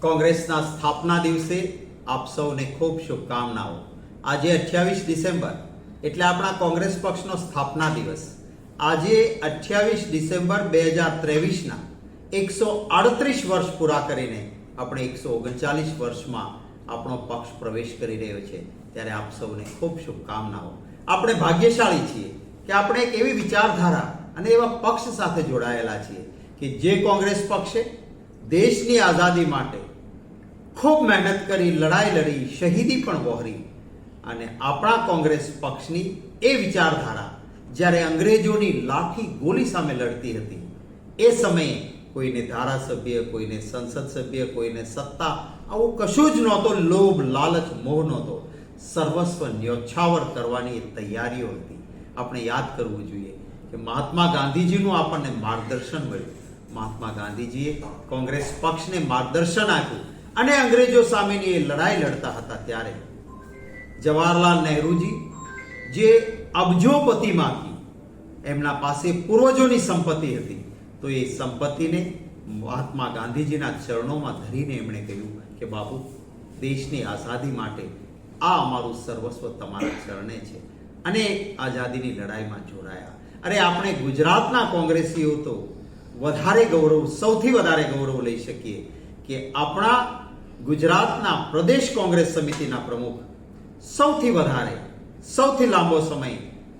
કોંગ્રેસના સ્થાપના દિવસે આપ સૌને ખૂબ શુભકામનાઓ. આજે અઠ્યાવીસ ડિસેમ્બર એટલે આપણા કોંગ્રેસ પક્ષનો સ્થાપના દિવસ. આજે અઠ્યાવીસ ડિસેમ્બર બે હજાર ત્રેવીસના એકસો આડત્રીસ વર્ષ પૂરા કરીને આપણે એકસો ઓગણચાલીસ વર્ષમાં આપણો પક્ષ પ્રવેશ કરી રહ્યો છે. ત્યારે આપ સૌને ખૂબ શુભકામનાઓ. આપણે ભાગ્યશાળી છીએ કે આપણે એક એવી વિચારધારા અને એવા પક્ષ સાથે જોડાયેલા છીએ કે જે કોંગ્રેસ પક્ષે દેશની આઝાદી માટે ખૂબ મહેનત કરી, લડાઈ લડી, શહીદી પણ વહોરી. અને આપણા કોંગ્રેસ પક્ષની એ વિચારધારા જ્યારે અંગ્રેજોની લાઠી ગોલી સામે લડતી હતી, એ સમયે કોઈને ધારાસભ્ય, કોઈને સંસદ સભ્ય, કોઈને સત્તા, આવું કશું જ નહોતો, લોભ, લાલચ, મોહ નહોતો. સર્વસ્વ ન્યોછાવર કરવાની તૈયારીઓ હતી. આપણે યાદ કરવું જોઈએ કે મહાત્મા ગાંધીજીનું આપણને માર્ગદર્શન મળ્યું. મહાત્મા ગાંધીજીએ કોંગ્રેસ પક્ષને માર્ગદર્શન આપ્યું. અને અંગ્રેજો સામેની એ લડાઈ લડતા હતા ત્યારે. જવાહરલાલ નહેરુજી, જે અબજોપતિમાંથી એમના પાસે પૂર્વજોની સંપત્તિ હતી, તો એ સંપત્તિને મહાત્મા ગાંધીજીના ચરણોમાં ધરીને એમણે કહ્યું કે, બાપુ, દેશની આઝાદી માટે આ અમારું સર્વસ્વ તમારા ચરણે છે. અને આઝાદીની લડાઈમાં જોડાયા. અરે, આપણે ગુજરાતના કોંગ્રેસીઓ તો વધારે ગૌરવ, સૌથી વધારે ગૌરવ લઈ શકીએ. કે આપણા ગુજરાતના પ્રદેશ કોંગ્રેસ સમિતિના પ્રમુખ સૌથી વધારે, સૌથી લાંબો સમય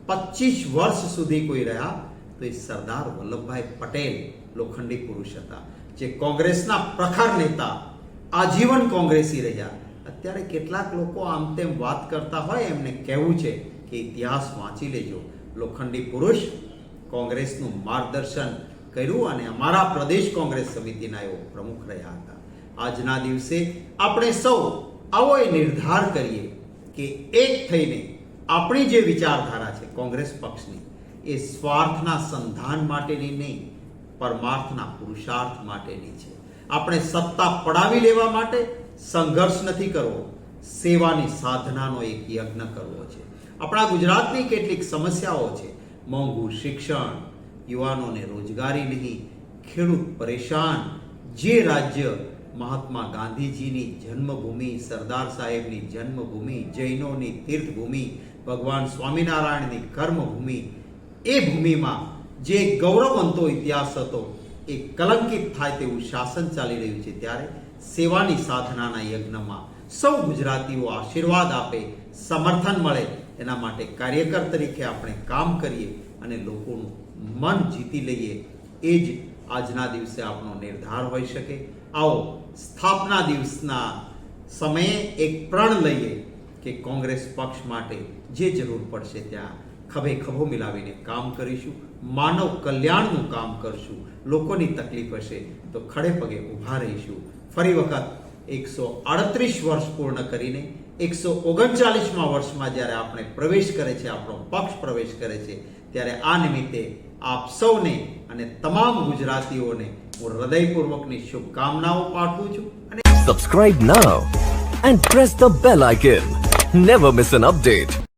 પચીસ વર્ષ સુધી કોઈ રહ્યા તો એ સરદાર વલ્લભભાઈ પટેલ લોખંડી પુરુષ હતા. જે કોંગ્રેસના પ્રખર નેતા, આજીવન કોંગ્રેસી રહ્યા. અત્યારે કેટલાક લોકો આમ તેમ વાત કરતા હોય, એમને કહેવું છે કે ઇતિહાસ વાંચી લેજો. લોખંડી પુરુષ કોંગ્રેસનું માર્ગદર્શન કર્યું અને અમારા પ્રદેશ કોંગ્રેસ સમિતિના એવો પ્રમુખ રહ્યા હતા. આજના દિવસે આપણે સૌ આવો એ નિર્ધાર કરીએ કે એક થઈને આપણી જે વિચારધારા છે કોંગ્રેસ પક્ષની, એ સ્વાર્થના સંધાન માટેની નહીં, પરમાર્થના પુરુષાર્થ માટેની છે. આપણે સત્તા પડાવી લેવા માટે સંઘર્ષ નથી કરવો, સેવાની સાધનાનો એક યજ્ઞ કરવો છે. આપણા ગુજરાતની કેટલીક સમસ્યાઓ છે. મોંઘું શિક્ષણ, યુવાનોને રોજગારી નહીં, ખેડૂત પરેશાન, જે રાજ્ય મહાત્મા ગાંધીજીની જન્મભૂમિ, સરદાર સાહેબની જન્મભૂમિ, જૈનોની તીર્થભૂમિ, ભગવાન સ્વામિનારાયણની કર્મભૂમિ, એ ભૂમિમાં જે ગૌરવવંતો ઇતિહાસ હતો, એ કલંકિત થાય તેવું શાસન ચાલી રહ્યું છે ત્યારે સેવાની સાધનાના યજ્ઞમાં સૌ ગુજરાતીઓ આશીર્વાદ આપે, સમર્થન મળે. એના માટે કાર્યકર તરીકે આપણે કામ કરીએ અને લોકોનું મન જીતી લઈએ. એ જ આજના દિવસે આપણો નિર્ધાર હોઈ શકે. આવો, સ્થાપના દિવસના સમયે એક પ્રણ લઈએ કે કોંગ્રેસ પક્ષ માટે જે જરૂર પડશે ત્યાં ખભે ખભો મિલાવીને કામ કરીશું, માનવ કલ્યાણનું કામ કરશું. લોકોની તકલીફ હશે તો ખડે પગે ઊભા રહીશું. ફરી વખત એકસો આડત્રીસ વર્ષ પૂર્ણ કરીને એકસો ઓગણચાલીસમાં વર્ષમાં જ્યારે આપણે પ્રવેશ કરે છે, આપણો પક્ષ પ્રવેશ કરે છે ત્યારે આ નિમિત્તે આપ સૌને અને તમામ ગુજરાતીઓને હું હૃદયપૂર્વકની શુભકામનાઓ પાઠવું છું અને Subscribe now and press the bell icon. Never miss an update.